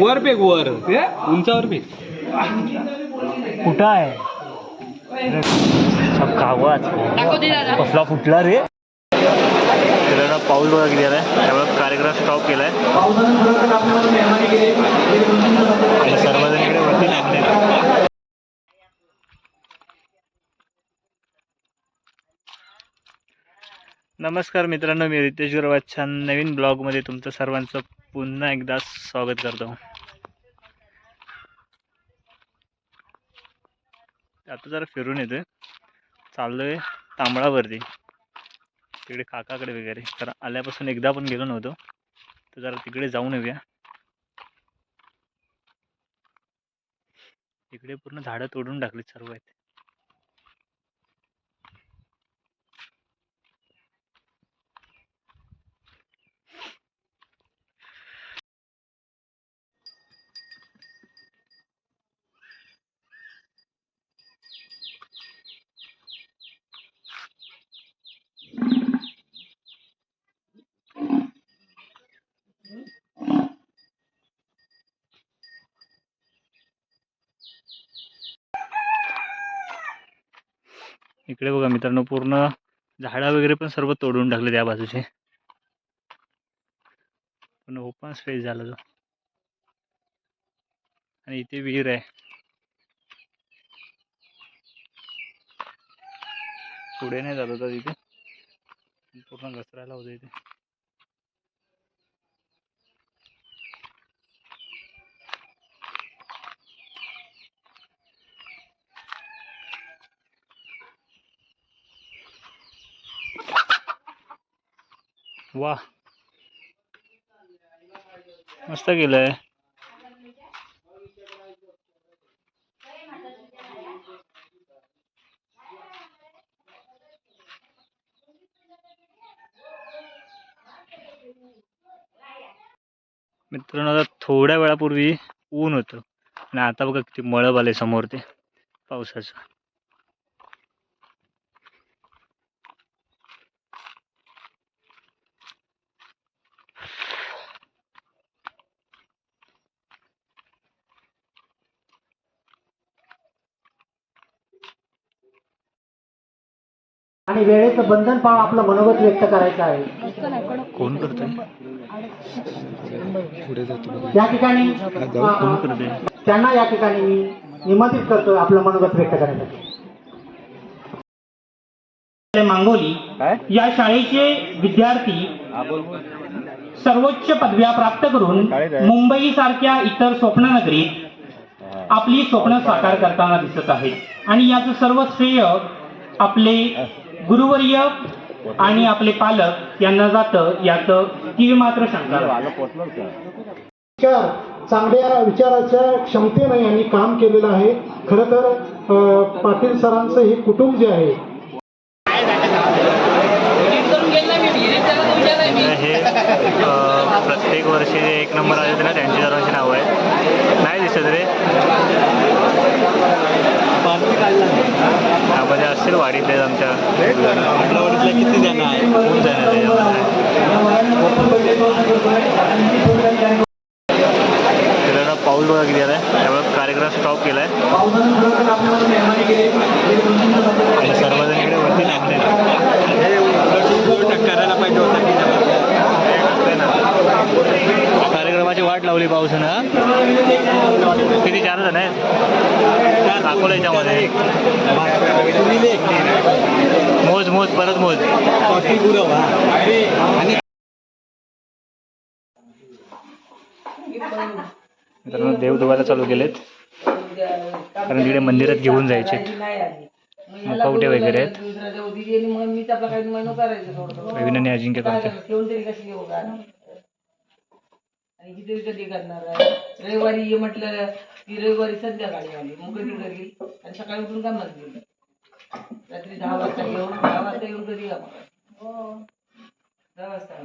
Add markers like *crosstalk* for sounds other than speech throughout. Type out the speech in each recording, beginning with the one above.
वर पेक वर. उंचावर पेक कुठं आहे? कसला फुटला रे? त्याला पाऊल बघा किती आलाय. त्यामुळे कार्यक्रम स्टॉप केलाय. सर्वजण इकडे वरती लागले नमस्कार मित्रांनो मी रितेश गुरवाच्या नवीन ब्लॉगमध्ये तुमचं सर्वांचं पुन्हा एकदा स्वागत करतो. आता जरा फिरून येतोय. चाललोय तांबळावरती. तिकडे काकाकडे वगैरे. तर आल्यापासून एकदा पण गेलो नव्हतो. तर जरा तिकडे जाऊन येऊया. इकडे पूर्ण झाडं तोडून टाकली सर्व आहेत. इकडे बघा मित्रांनो पूर्ण झाडं वगैरे पण सर्व तोडून टाकले त्या बाजूचे. पूर्ण ओपन स्पेस झाला तो आणि इथे विहीर आहे. पुढे नाही जात होता तिथे. पूर्ण घसरायला होतं इथे. वा. मस्त केलंय. मित्रांनो आता थोड्या वेळापूर्वी ऊन होतं. आणि आता बघा किती मळब आले समोर ते पावसाचं. आणि वेळेचं बंधन पाळून आपलं मनोगत व्यक्त करायचं आहे. कोण करतोय? या ठिकाणी त्यांना या ठिकाणी मी निमंत्रित करतोय आपलं मनोगत व्यक्त करण्यासाठी. मांगोली या शाळेचे विद्यार्थी सर्वोच्च पदव्या प्राप्त करून मुंबई सारख्या इतर स्वप्ननगरीत आपली स्वप्न साकार करताना दिसत आहेत. आणि याचं सर्व श्रेय आपले गुरुवर्य आणि आपले पालक यांना जातं याचं तीळ मात्र शंका. विचार चांगल्या विचाराच्या क्षमतेने यांनी काम केलेलं आहे. खरं तर पाटील सरांचं हे कुटुंब जे आहे. हे प्रत्येक वर्षी एक नंबर आले ना त्यांची दरवर्षी नावं नाही दिसत रे त्यामध्ये असतील वाडीतले आमच्या. किती जण आहे खूप जण आहे त्याच्यामध्ये पाऊल बघा किती आलाय त्यामुळे कार्यक्रम स्टॉप केलाय आणि सर्वजण इकडे वरती लागले करायला पाहिजे कार्यक्रमाची वाट लावली पावसानं किती चार जण आहेत दाखवलं याच्यामध्ये मोज परत मोज. मित्रांनो देव धुवायला चालू केलेत. कारण तिकडे मंदिरात घेऊन जायचे. मुखवटे वगैरे आहेत. अजिंक्य करते आणि किती कधी करणार आहे रविवारी ये म्हटलं की रविवारी संध्याकाळी आली. मग कधी घरी. आणि सकाळी उठून कामात गेली. रात्री दहा वाजता येऊन दहा वाजता येऊन घरी या दहा वाजता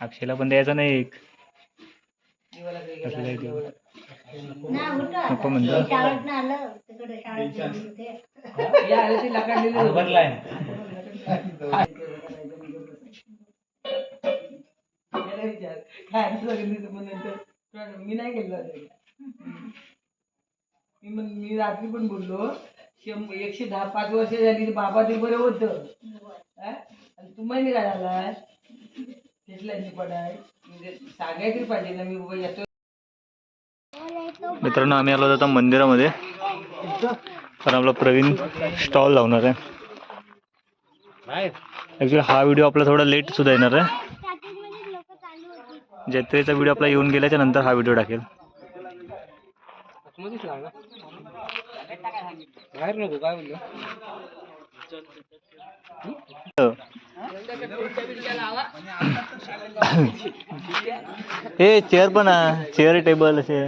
अक्षयला पण द्यायचा नाही एक. पप्पा म्हणतो. विचार. काय मी नाही गेलो मी म्हण मी रात्री पण बोललो शंभ एकशे दहा पाच वर्ष झाली बाबा ते बरं होतं. हा? आणि तू काय झाला घेतला पडाय म्हणजे सांगायचं पाहिजे ना मी बाबा येतो मित्रांनो आम्ही आलो आता मंदिरामध्ये. तर आपला प्रवीण स्टॉल लावणार आहे. ॲक्च्युली हा व्हिडिओ आपला थोडा लेट सुद्धा येणार आहे. जत्रेचा व्हिडिओ आपला येऊन गेल्याच्यानंतर हा व्हिडिओ टाकेल. मध्येच लागला बाहेर नको काय बोललो? हे चेअर पण आहे चेअर टेबल असे.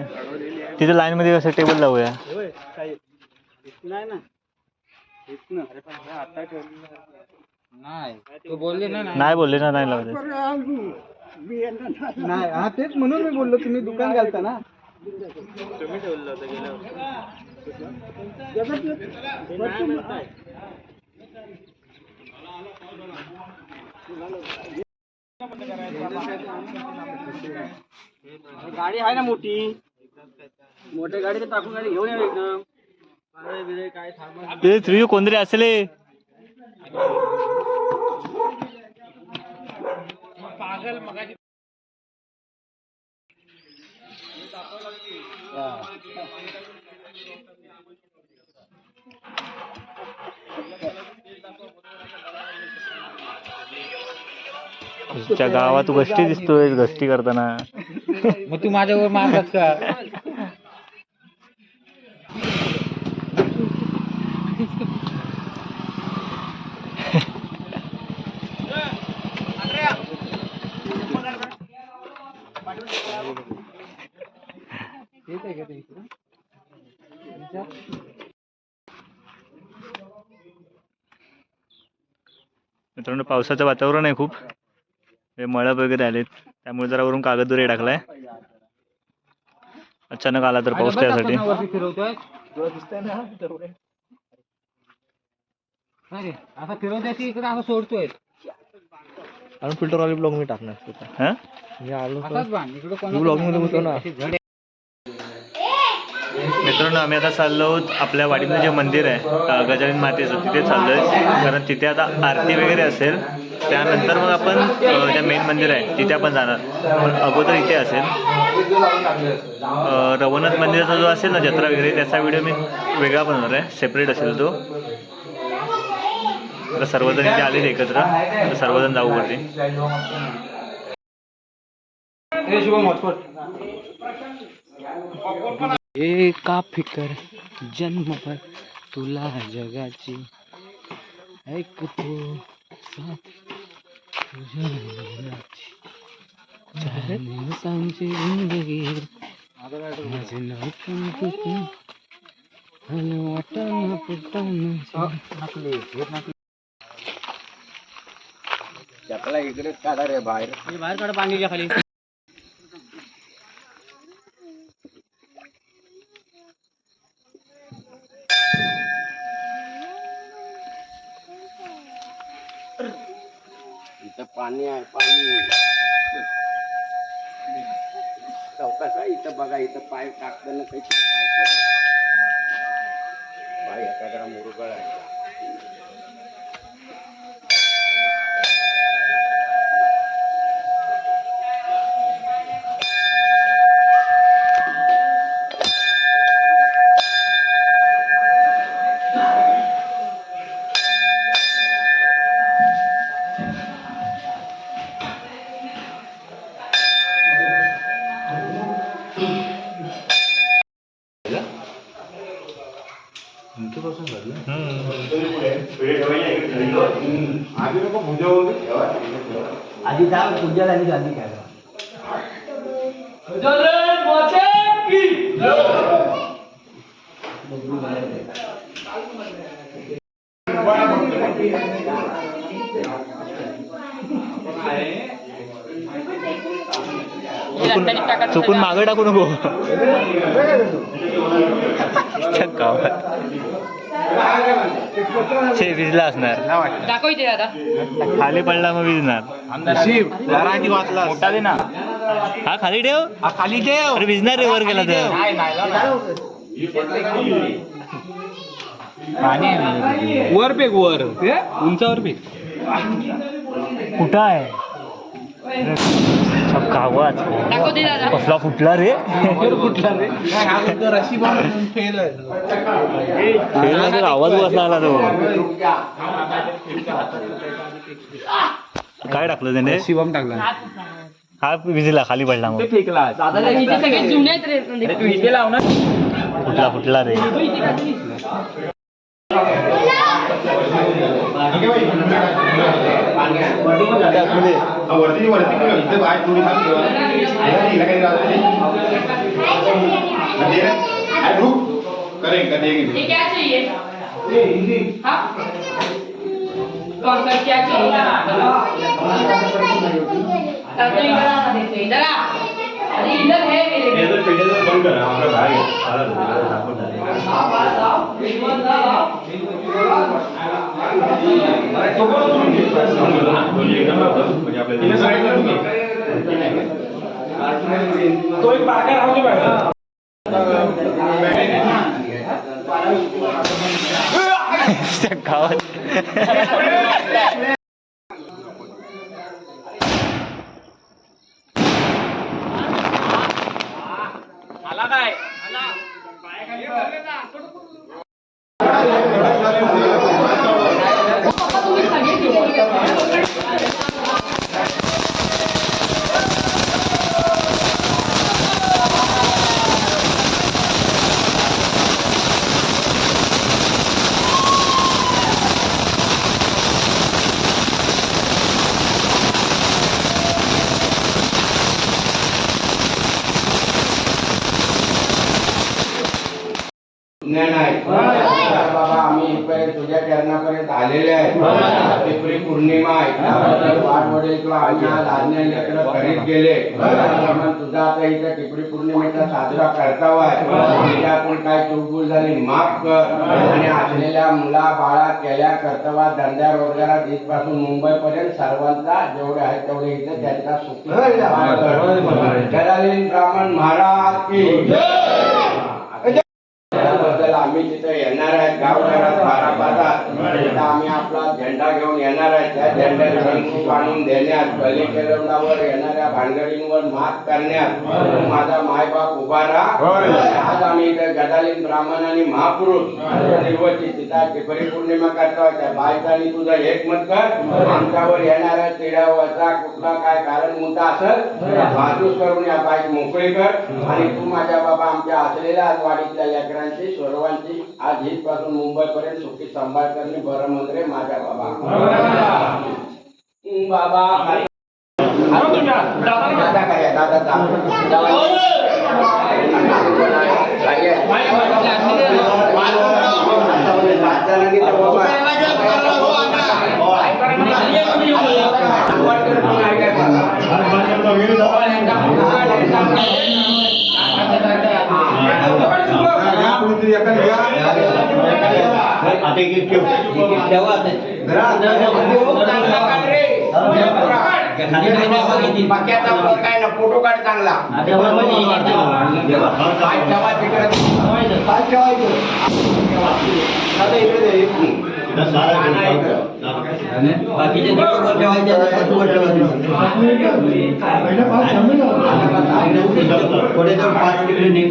तिथे लाईनमध्ये असं टेबल लावूया. नाही तू बोलले ना नाही बोलले ना नाही लावले. नाही हा तेच म्हणून मी बोललो तुम्ही दुकान घालता ना. गाडी आहे ना मोठी मोठ्या गाडी तर टाकून गाडी घेऊन या एकदम पाळे बिळे काय सामान ते थ्री कोणतरी असेल हे. तुझ्या गावात गष्टी दिसतोय गष्टी करताना. मग तू माझ्यावर मारतात का येत आहे का ते इकडं? मित्रांनो पावसाचं वातावरण आहे खूप. हे मळब वगैरे आलेत. त्यामुळे जरा वरून कागद दुरे टाकलाय. अचानक आला तर पाऊस त्यासाठी. आपण वरती फिरवतोय. तुला दिसतंय ना तेवढे. अरे असा फिरवतोय की इकडे असं सोडतोय. आणि फिल्टर वाले ब्लॉग मी टाकणार. हा? ब्लॉगमध्ये ना. मित्रांनो आम्ही आता चाललो आहोत आपल्या वाडीनं जे मंदिर आहे गजानन मातेचं तिथे चाललो आहे. कारण तिथे आता आरती वगैरे असेल त्यानंतर मग आपण जे मेन मंदिर आहे तिथे आपण जाणार. पण अगोदर इथे असेल. रवनाथ मंदिराचा जो असेल ना जत्रा वगैरे त्याचा व्हिडिओ मी वेगळा बनवणार आहे सेपरेट असेल तो. तर सर्वजण इथे आलेले एकत्र. सर्वजण जाऊ वरती. हे शुभम हॉटस्पॉट एका फिकर जन्मभर तुला जगाची ऐकतो साथ तुझ्या मनाची. चार दिवसांची जिंदगी माझे नाव पण तुझं. आणि वाटाणा फुटाणा इकडे काढा रे बाहेर बाहेर काढा पाणीच्या खाली इथं पाणी आहे पाणी. चौकास आहे इथं बघा इथं पाय टाकताना काही पाय पाय एखादा जरा मुरगळ आहे. चुकून चुकून मागं टाकू नको. *laughs* गावात. भिजला असणार. खाली पडला मग भिजणार वाचला. मोठा दे ना. हा खाली ठेव. हा खाली ठेव. अरे भिजणार रे वर गेला तर. नाही नाही वर पेक वर. उंचावर पेक कुठं आहे? अच्छा, गावात. कसला फुटला रे? कुठला रे. फेल तर आवाज बसला आला तो. काय टाकलं त्याने? शिवम टाकला. हा विजला खाली पडला मग. फेकला. सगळे जुने आहेत रे अरे तू इथे लाव ना. फुटला फुटला रे. वरती वरती इथे बाय थोडी खाली ठेवा करें करेंगे क्या चाहिए हाँ? कौन सा क्या चाहिए तब तो इधर आना देते इधर आ अरे इधर है मेरे बंद करा आपका भाई म्हणजे तो एक बारका राहू दे त्या गावात पौर्णिमा आहे. वाडवडील किंवा आम्ही आज्ञा लेकरं घरीच गेले त्याप्रमाणे तुझा आता इथे पिपरी पौर्णिमेचा साजरा करतावा आहे. तुझ्याकडून काय चूकभूल झाली माफ कर. आणि असलेल्या मुला बाळा केल्या कर्तव्या धंद्या रोजगारात इथपासून मुंबईपर्यंत सर्वांचा जेवढे आहेत तेवढे इथे त्यांचा सुखी. जलालीन ब्राह्मण महाराज की आम्ही तिथे येणार आहेत गावघरात बारा पातात तिथं आम्ही आपला झेंडा घेऊन आणून देण्यात येणाऱ्या भानगडींवर मात करण्यात माझा मायबाप उभा राहा. आज आम्ही इथे गदालीन ब्राह्मण आणि महापुरुष टिपरी पौर्णिमा करतो. त्या बायकांनी तुझं एक मत कर. आमच्यावर येणाऱ्या चिड्यावरचा कुठला काय कारण मुद्दा असेल बाजूस करून या बाईक मोकळी कर. आणि तू माझ्या बाबा आमच्या असलेल्या आज वाडीतल्या लेकरांची सर्वांची आज इथपासून मुंबईपर्यंत सुखी सांभाळ करणे बरं मंत्रे माझ्या बाबा. बाबा. दादा काय? दादा काय ना फोटो काढ चांगला. पाय ठेवा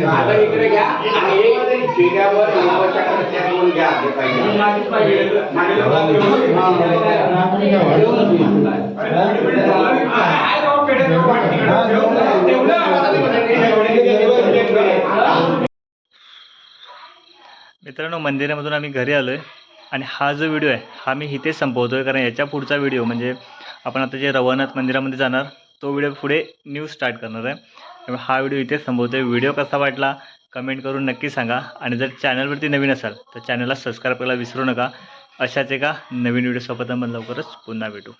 आता इकडे घ्या घ्या मित्रांनो मंदिरामधून आम्ही घरी आलोय. आणि हा जो व्हिडिओ आहे हा मी इथेच संपवतो आहे कारण याच्या पुढचा व्हिडिओ म्हणजे आपण आता जे रवनाथ मंदिरामध्ये जाणार तो व्हिडिओ पुढे न्यू स्टार्ट करणार आहे. त्यामुळे हा व्हिडिओ इथेच संपवतो आहे व्हिडिओ कसा वाटला कमेंट करून नक्की सांगा. आणि जर चॅनलवरती नवीन असाल तर चॅनलला सबस्क्राईब करायला विसरू नका. अशाच एका नवीन व्हिडिओसोबत आपण लवकरच पुन्हा भेटू.